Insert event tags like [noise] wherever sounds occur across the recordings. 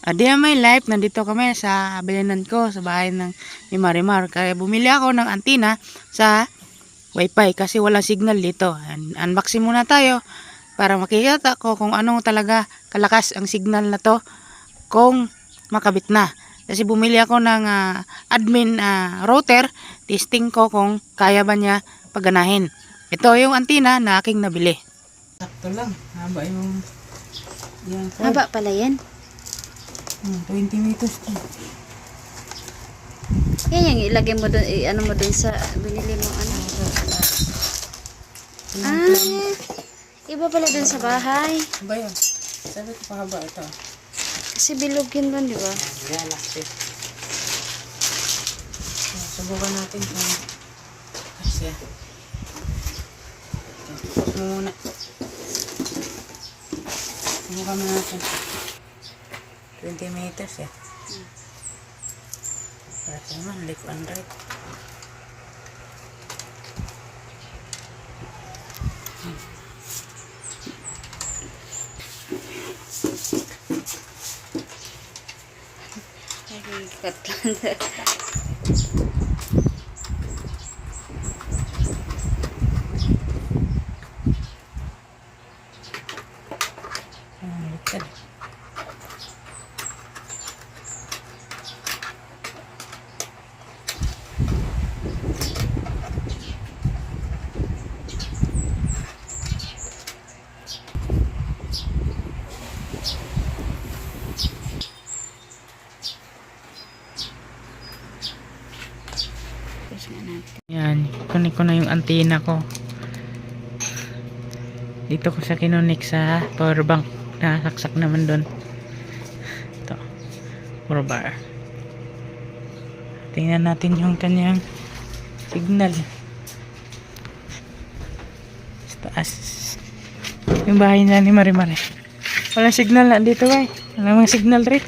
Adi my life, nandito kami sa bilinan ko, sa bahay ng ni Marimar. Kaya bumili ako ng antina sa wifi kasi walang signal dito. Un- unboxing muna tayo para makikita ko kung anong talaga kalakas ang signal na to kung makabit na. Kasi bumili ako ng ah, admin ah, router, testing ko kung kaya ba niya paganahin. Ito yung antina na aking nabili. Sakto lang, haba yung yung. Haba pala yan. Hmm, 20 meters to. Yan yung ilagay mo doon, ano mo doon sa binili mo ano. Ah, iba pala doon sa bahay. Ba yun? Sabi ko pahaba ito. Kasi bilog yun doon, di ba? Galaxy. So, subukan natin kung kasi Tapos mo muna. Subukan mo natin. 20 meters ya. Para sa naman, left and right. Ay, cut lang. Ah, liktad. Tapos nga natin. Yan, kunin ko na yung antena ko. Dito ko sa kinunik sa power bank. Nakasaksak naman doon. Ito. Power bar. Tingnan natin yung kanyang signal. Sa taas. Yung bahay na ni Marimar eh. Walang signal na dito eh. Walang mga signal rin.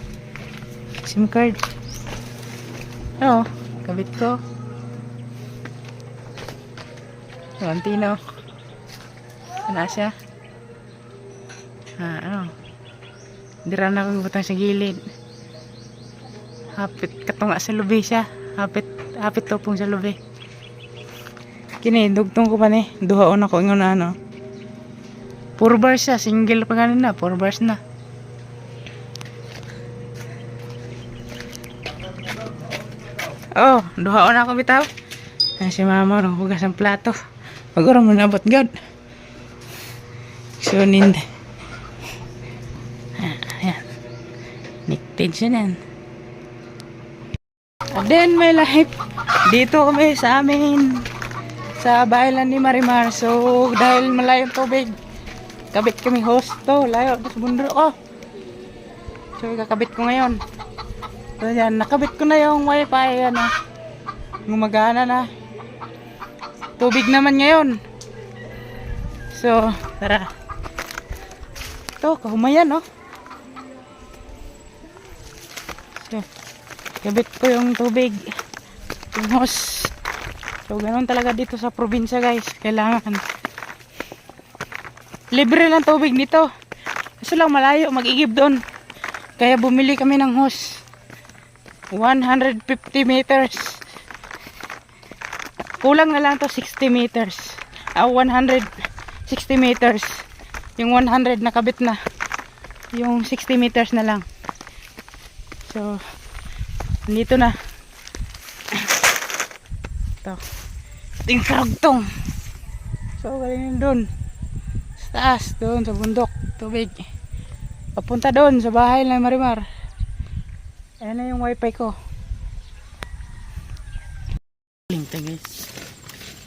SIM card. Oo. Kabit ko. Valentino. Ano siya? Ah, ano? Dira na ako butang sa gilid. Hapit katunga sa lubi siya. Hapit, hapit topong sa lubi. Kini, dugtong ko pa ni. Duhaon ako ingon na ano. Puro bars siya. Single pa ganin na. Puro bars na. Oh, duhaon ako bitaw. Si mama nung hugas ang plato. Pag oras mo nabot god. Sunin. Ah, Ayan. Niktid siya nan. Then my life. Dito kami sa amin. Sa bahay lang ni Marimar. So, dahil malayo tubig. Kabit kami host to. Layo. Tapos bundok ko. So, kakabit ko ngayon. So, yan. Nakabit ko na yung wifi. Ano. Gumagana na. Tubig naman ngayon. So, tara. Ito, kahumayan, no? So, kabit ko yung tubig. Yung hose. So, ganun talaga dito sa probinsya, guys. Kailangan. Libre lang tubig dito. Kasi lang malayo, mag-igib doon. Kaya bumili kami ng hose. 150 meters. Kulang na lang to 60 meters. Ah, 160 meters. Yung 100 nakabit na. Yung 60 meters na lang. So, dito na. Ito. Ting karugtong. So, galing doon. Sa taas, doon sa bundok. Tubig. Papunta doon sa bahay ng Marimar. Ayan na yung wifi ko. Link guys.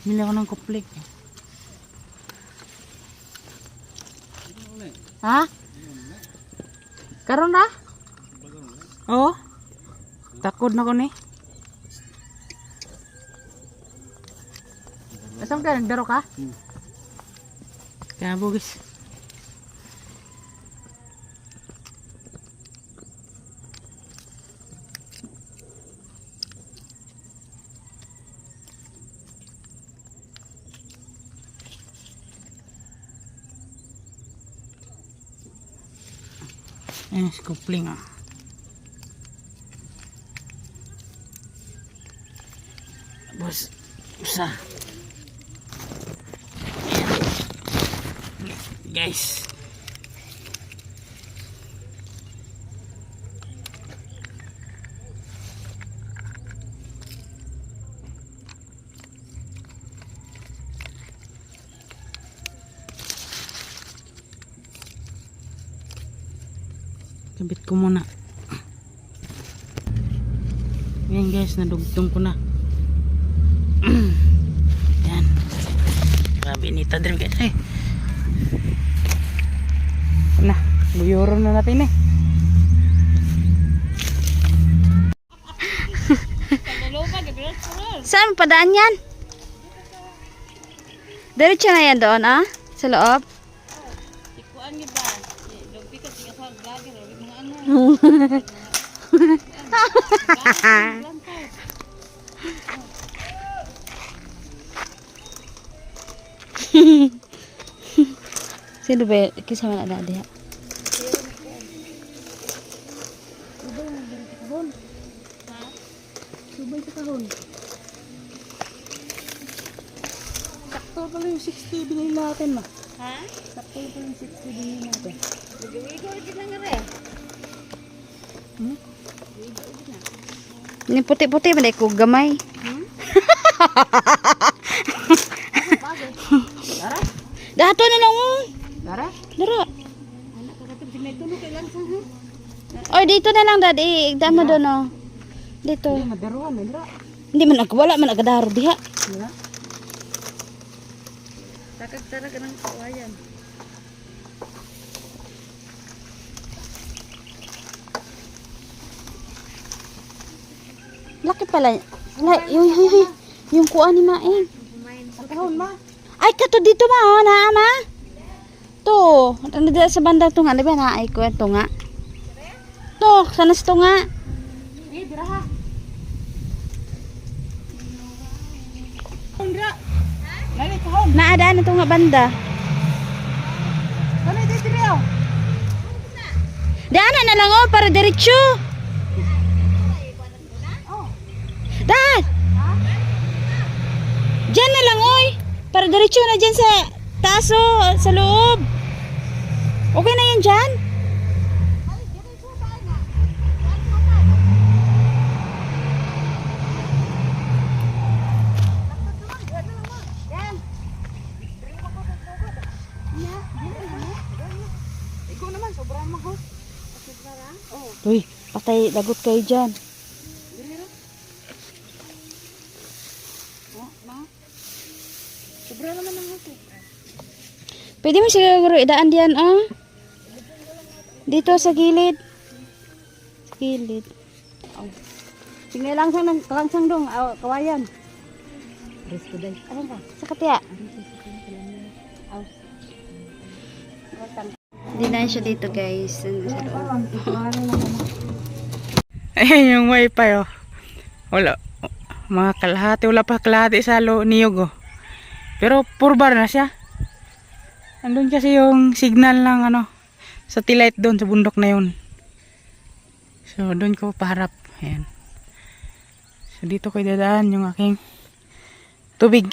Bili ako ng kuplik. Ha? Karon na? Oo. Takod na ko ni. Asam ka? Nagdaro ka? Kaya bugis. Ayan, coupling ah. Tapos, isa. Guys. Kabit ko muna. Yan guys, nadugtong ko na. [clears throat] Yan. Grabe ni Tadrim guys. Ay. Na, buyuro na natin eh. [laughs] Saan padaan yan? Diretso na yan doon, ah? Sa loob? [laughs] Sino ba? Kisama na diha. Sakto pala yung 60 binili natin ma. Ha? Sakto pala yung 60 binili natin. Ni puti-puti man ko gamay. Dara? Dato na lang oh. Dara? Dara. Oy, dito na lang dadi. Igdama doon oh. Dito. Hindi man nagwala man nagadaro diha. Wala. Takag talaga ng kawayan. Laki pala. Wala, yung, yung, yung, yung kuha ni Maing. Ma. Ay, kato dito ma, oh, naa ma. To, ano dito sa bandang tunga, di ba naay ko ito nga. To, sana sa tunga. Eh, dira ha. Kahon dira. Lali kahon. Naadaan na tunga banda. Diri oh. Na lang oh, para diretso. Dad! Diyan na lang oy. Para diretso na dyan sa taso, sa loob. Okay na yan dyan? Uy, patay lagot kayo dyan. Sobra naman ang ako. Pwede mo siguro idaan diyan oh. Dito sa gilid. Sa gilid. Tingnan lang sang kalangsang dong, aw, kawayan. Res ko dai. Ano ba? Sa katya. Hindi na siya dito guys. [laughs] Ayan yung wifi oh. Wala. Mga kalahati. Wala pa kalahati sa lo niyog oh. Pero purbar na siya. Andun kasi yung signal ng ano. Satellite doon sa bundok na yun. So doon ko paharap. Ayan. So dito ko idadaan yung aking tubig.